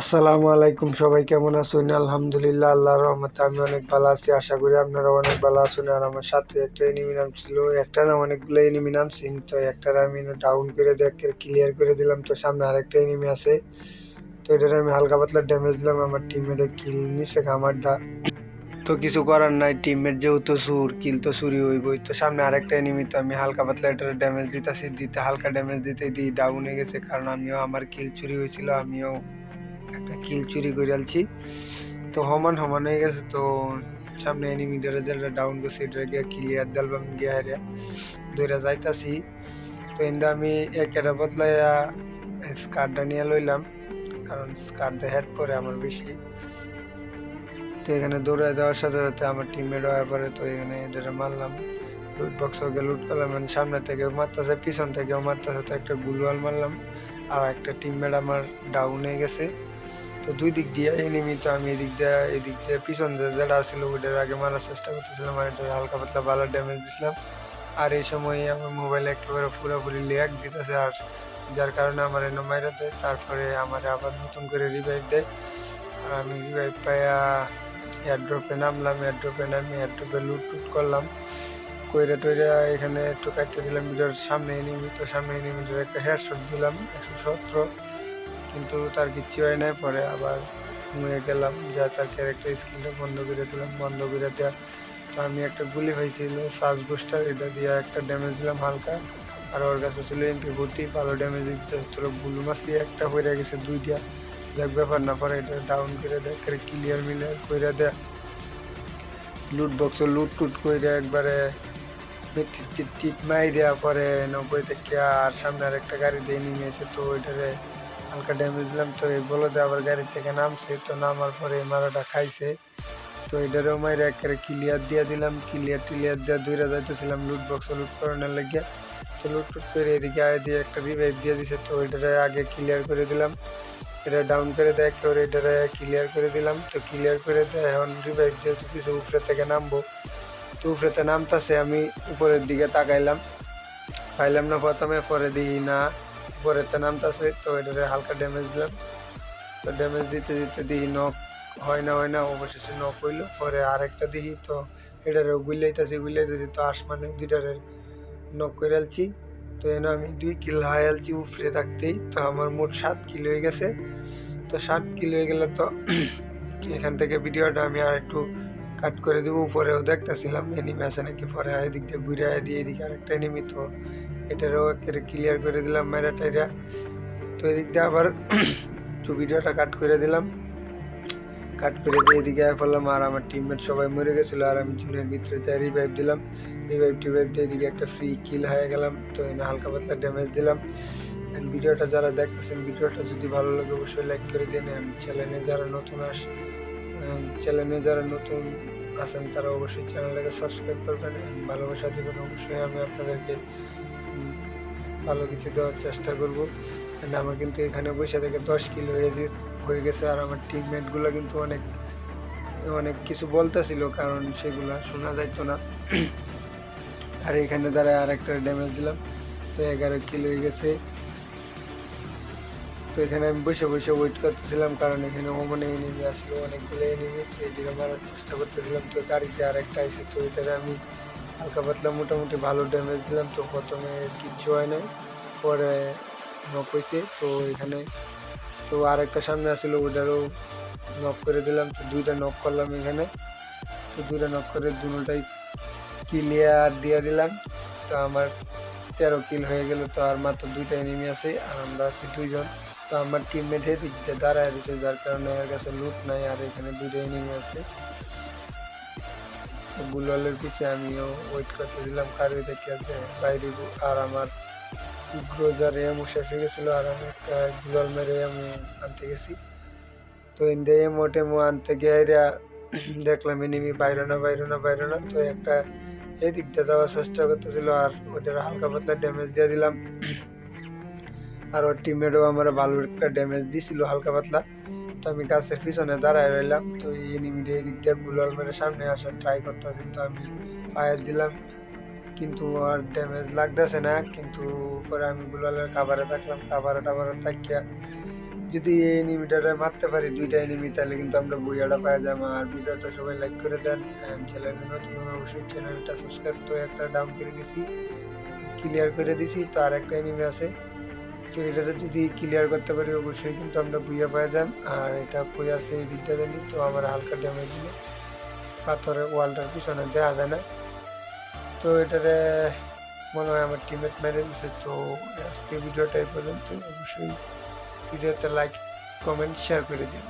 আসসালামু আলাইকুম সবাই, কেমন আছেন? আলহামদুলিল্লাহ, আল্লাহর রহমতে আমি অনেক ভালো আছি। আশা করি আপনারা অনেক ভালো আছেন আর আমার সাথে একটা এনিমি নাম ছিল, একটা না অনেকগুলো এনিমি নাম সিন তো একটার আমি ডাউন করে দেখে ক্লিয়ার করে দিলাম, তো সামনে আরেকটা এনিমি আছে। তো এটার আমি হালকা পাতলা ড্যামেজ দিলাম, আমার টিমমেটে কিল নিছে খামারটা। তো কিছু করার নাই টিমমেট যেহেতু সুর কিল তো চুরি হইবই। তো সামনে আরেকটা এনিমি তো আমি হালকা পাতলা এটার ড্যামেজ দিতেছি, দিতে হালকা ড্যামেজ দিতে দিই ডাউন হয়ে গেছে, কারণ আমিও আমার কিল চুরি হয়েছিল, আমিও একটা কিল চুরি করে আলছি তো সমান সমান হয়ে গেছে তো সামনে এনিমিটারে যেটা ডাউন করছে, এটা এটাকে ক্লিয়ার দিলাম গিয়া হারিয়া দৌড়া যাইতাছি। তো এন্দা আমি একেটা বদলাইয়া স্কার্টটা নিয়ে লইলাম, কারণ স্কার্ট হেড করে আমার বেশি। তো এখানে দৌড়ে যাওয়ার সাথে সাথে আমার টিমমেট হওয়ার পরে তো এখানে এটারে মারলাম। লুট বক্স ওকে লুট করলাম মানে সামনে থেকে মারতেছে, পিছন থেকেও মারতেছে, তো একটা গুলওয়াল মারলাম। আর একটা টিমমেট আমার ডাউন হয়ে গেছে। তো দুই দিক দিয়ে এনিমি তো আমি এদিক দিয়ে এদিক দিয়ে পিছন যেটা ছিল ওইটার আগে মারার চেষ্টা করতেছিলাম আর এটা হালকা পাতলা ভালো ড্যামেজ দিছিলাম। আর এই সময় আমার মোবাইলে একেবারে পুরোপুরি লেগ দিতেছে আর যার কারণে আমার এনে মাইরা দেয়, তারপরে আমার আবার নতুন করে রিভাইভ দেয়। আর আমি রিভাইভ পাইয়া এয়ারড্রপে নামলাম এয়ারড্রপে নামি এয়ারড্রপে লুট টুট করলাম। কইরা টইরা এখানে একটু কাটতে দিলাম ভিডিওর সামনে এনিমি তো সামনে এনিমিটার একটা হেডশট দিলাম, একশো সতেরো। কিন্তু তার কিচ্ছু হয় নাই। পরে আবার ঘুমিয়ে গেলাম। যা তার ক্যারেক্টার স্ক্রিনটা বন্ধ করে দিলাম। বন্ধ করে দেওয়া তো আমি একটা গুলি হয়েছিল সার্চ বুস্টার। এটা দিয়ে একটা ড্যামেজ দিলাম হালকা। আর ওর কাছে ছিল এমপি ভর্তি, ভালো ড্যামেজ দিতে হচ্ছিল। গুলু মাসি একটা হয়ে গেছে দুইটা যাক, ব্যাপার না, পরে এটা ডাউন করে দেয়। ক্লিয়ার মিলে করে দেয়। লুট বক্স লুট টুট করে একবারে টিপ মাই দেওয়া পরে নব্বই থেকে আর সামনে আর একটা গাড়ি দিয়ে নিয়ে এসে তো ওইটারে হালকা ড্যামেজ দিলাম, তো এই বলদে আবার গাড়ি থেকে নামছে, তো নামার পরে এই মারাটা খাইছে। তো এটারও মাইরে একেবারে ক্লিয়ার দিয়ে দিলাম ক্লিয়ার টিলিয়ার দিয়ে দূরে যাইতেছিলাম লুট বক্স লুট করানোর লেগে। তো লুট টুট করে এদিকে আয় দিয়ে একটা রিভাইভ দিয়ে দিছে, তো ওইটারে আগে ক্লিয়ার করে দিলাম। এটা ডাউন করে দেয়, একেবারে এটারে ক্লিয়ার করে দিলাম, তো ক্লিয়ার করে দেয়, এখন রিভাইভ যেহেতু কিছু উপরে থেকে নামবো। তো উপরেতে নামতাছে, আমি উপরের দিকে তাকাইলাম। পাইলাম না প্রথমে, পরে দিই না। উপরেতে নামতাছে, তো এটারে হালকা ড্যামেজ দিলাম। তো ড্যামেজ দিতে দিতে দিই নক হয় না হয় না, অবশেষে নক হইল। পরে আরেকটা দিই তো এটারে গুলাইতেছি গুলাইতেছি, তো আসমানে দুইটারে নক করে আলছি। তো এনে আমি দুই কিলো হাই আলছি উপরে থাকতেই। তো আমার মোট সাত কিলো হয়ে গেছে। তো সাত কিলো হয়ে গেলে তো এখান থেকে ভিডিওটা আমি আর একটু কাট করে দেবো। উপরেও দেখতেছিলাম এনিমি আছে নাকি? পরে এদিক দিয়ে ঘুরে দিয়ে এদিকে আরেকটা এনিমি তো এটারও একেবারে ক্লিয়ার করে দিলাম মেরা টাইরা। তো এদিকটা আবার একটু ভিডিওটা কাট করে দিলাম। কাট করে দিয়ে এদিকে পড়লাম, আর আমার টিমমেট সবাই মরে গেছিল, আর আমি চুনের ভিতরে যাই রিভাইভ দিলাম। রিভাইভ টিভাইভ দিয়ে এদিকে একটা ফ্রি কিল হয়ে গেলাম, তো এনে হালকা পাতলা ড্যামেজ দিলাম। And ভিডিওটা যারা দেখতেছেন, ভিডিওটা যদি ভালো লাগে অবশ্যই লাইক করে দিন অ্যান্ড চ্যানেলে যারা নতুন আস চ্যানেলে যারা নতুন আছেন, তারা অবশ্যই চ্যানেলটাকে সাবস্ক্রাইব করবেন ভালোবাসা দেবেন। অবশ্যই আমি আপনাদেরকে ভালো কিছু দেওয়ার চেষ্টা করব। আমার কিন্তু এখানে বসে থেকে দশ কিলো হয়ে হয়ে গেছে আর আমার টিমমেটগুলো কিন্তু অনেক অনেক কিছু বলতেছিল কারণ সেগুলা শোনা যাইতো না। আর এখানে দ্বারা আর একটা ড্যামেজ দিলাম। তো এগারো কিলো হয়ে গেছে। তো এখানে আমি বসে বসে ওয়েট করতেছিলাম কারণ এখানে ওমনে এনিমি আসলো, অনেকগুলো এনিমি এদিকে মারার চেষ্টা করতেছিলাম। তো গাড়িতে আর একটা এসে তো আমি হালকা পাতলা মোটামুটি ভালো ড্যামেজ দিলাম, তো প্রথমে কিচ্ছু হয় নাই পরে নক হয়েছে, তো এখানে তো আর একটা সামনে আসলো, ওটারও নক করে দিলাম, তো দুইটা নক করলাম এখানে। তো দুইটা নক করে দুটাই ক্লিয়ার দিয়ে দিলাম, তো আমার তেরো কিল হয়ে গেল, তো আর মাত্র দুইটা এনিমি আছে, আর আমরা আছি দুইজন। তো আমার টিমমেট দিয়ে দাঁড়ায় রয়েছে, যার কারণে এর কাছে লুট নাই, আর এখানে দুইটা এনিমি আছে। গুলালের পিছিয়ে আমিও ওয়েট করতে দিলাম কারও দেখে আছে? বাইরে আর আমার গ্রোজার এমও শেষ গেছিল, আর আমি একটা গুলাল মেরে আমি আনতে গেছি। তো ইন্ডিয়া এমো টেমো আনতে গিয়ে দেখলাম এনিমি বাইরে না বাইরে না বাইরে না। তো একটা এই দিকটা যাওয়ার চেষ্টা করতেছিল, আর ওটার হালকা পাতলা ড্যামেজ দিয়ে দিলাম। আর ওর টিমমেটও আমার ভালো একটা ড্যামেজ দিছিল হালকা পাতলা। তো আমি গাছের পিছনে দাঁড়ায় রইলাম। তো এই এনিমিটা এদিক দিয়ে গুলাল মেরে সামনে আসার ট্রাই করতে কিন্তু আমি ফায়ার দিলাম। কিন্তু আর ড্যামেজ লাগতেছে না। কিন্তু পরে আমি গুলালের কাভারে থাকলাম। কাভারে টাভারে থাকিয়া যদি এই এনিমিটারে মারতে পারি, দুইটা এনিমি তাহলে কিন্তু আমরা বইয়াটা পাওয়া যাব। আর ভিডিওটা সবাই লাইক করে দেন। চ্যানেলে নতুন অবশ্যই চ্যানেলটা সাবস্ক্রাইব তো একটা ডাউন করে দিছি। ক্লিয়ার করে দিছি। তো আর একটা এনিমি আছে। তো এটাতে যদি ক্লিয়ার করতে পারি, অবশ্যই কিন্তু আমরা বুইয়া পাই যান আর এটা আছে এই দিকটা জানি, তো আমার হালকা ড্যামেজ দিলে। পাথরের ওয়ালটার পিছনে দেওয়া যায় না। তো এটারে মনে হয় আমার টিমেট মেরে দিছে, তো আজকে ভিডিওটা এই পর্যন্ত। অবশ্যই ভিডিওতে লাইক কমেন্ট শেয়ার করে দিন